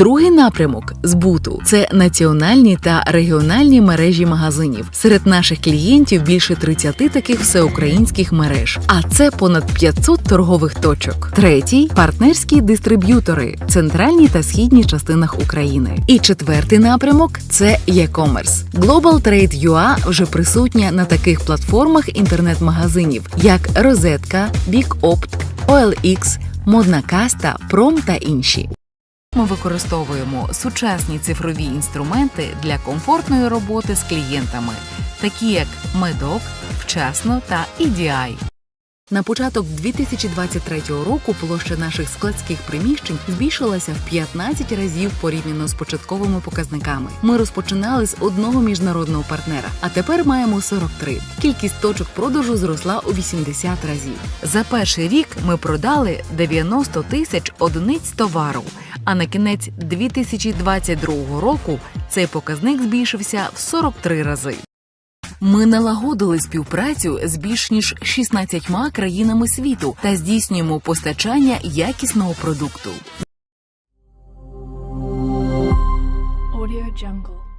Другий напрямок збуту це національні та регіональні мережі магазинів. Серед наших клієнтів більше 30 таких всеукраїнських мереж, а це понад 500 торгових точок. Третій партнерські дистриб'ютори в центральній та східній частинах України. І четвертий напрямок це e-commerce. Global Trade UA вже присутня на таких платформах інтернет-магазинів, як Розетка, BigOpt, OLX, Модна Каста, Пром та інші. Ми використовуємо сучасні цифрові інструменти для комфортної роботи з клієнтами, такі як Медок, Вчасно та EDI. На початок 2023 року площа наших складських приміщень збільшилася в 15 разів порівняно з початковими показниками. Ми розпочинали з одного міжнародного партнера, а тепер маємо 43. Кількість точок продажу зросла у 80 разів. За перший рік ми продали 90 тисяч одиниць товару. А на кінець 2022 року цей показник збільшився в 43 рази. Ми налагодили співпрацю з більш ніж 16 країнами світу та здійснюємо постачання якісного продукту. Audio Jungle.